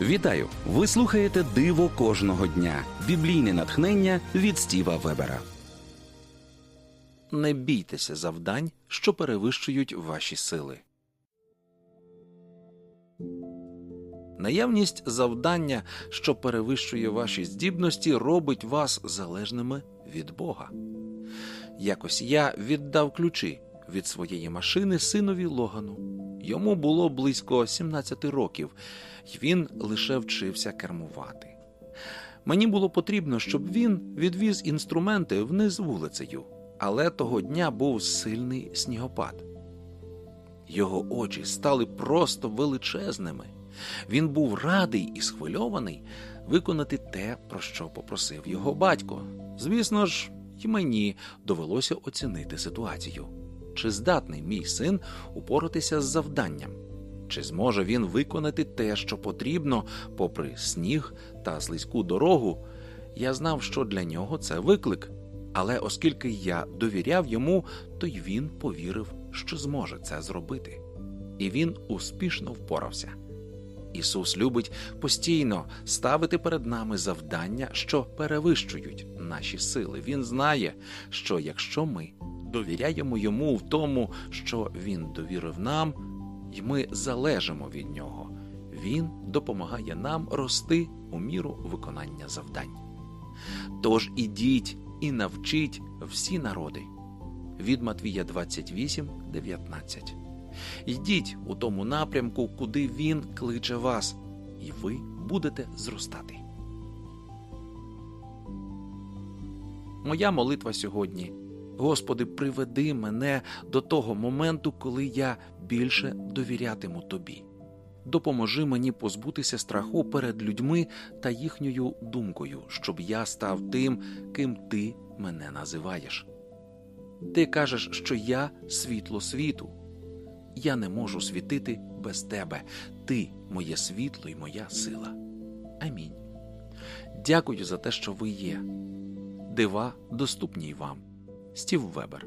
Вітаю! Ви слухаєте Диво кожного дня. Біблійне натхнення від Стіва Вебера. Не бійтеся завдань, що перевищують ваші сили. Наявність завдання, що перевищує ваші здібності, робить вас залежними від Бога. Якось я віддав ключі від своєї машини синові Логану. Йому було близько 17 років, і він лише вчився кермувати. Мені було потрібно, щоб він відвіз інструменти вниз вулицею, але того дня був сильний снігопад. Його очі стали просто величезними. Він був радий і схвильований виконати те, про що попросив його батько. Звісно ж, і мені довелося оцінити ситуацію. Чи здатний мій син упоратися з завданням? Чи зможе він виконати те, що потрібно, попри сніг та слизьку дорогу? Я знав, що для нього це виклик, але оскільки я довіряв йому, то й він повірив, що зможе це зробити. І він успішно впорався. Ісус любить постійно ставити перед нами завдання, що перевищують наші сили. Він знає, що якщо ми довіряємо йому в тому, що він довірив нам, і ми залежимо від нього, він допомагає нам рости у міру виконання завдань. Тож ідіть і навчіть всі народи. Від Матвія 28, 19. Йдіть у тому напрямку, куди він кличе вас, і ви будете зростати. Моя молитва сьогодні. Господи, приведи мене до того моменту, коли я більше довірятиму Тобі. Допоможи мені позбутися страху перед людьми та їхньою думкою, щоб я став тим, ким Ти мене називаєш. Ти кажеш, що я світло світу. Я не можу світити без тебе. Ти моє світло і моя сила. Амінь. Дякую за те, що ви є. Дива доступні й вам. Стів Вебер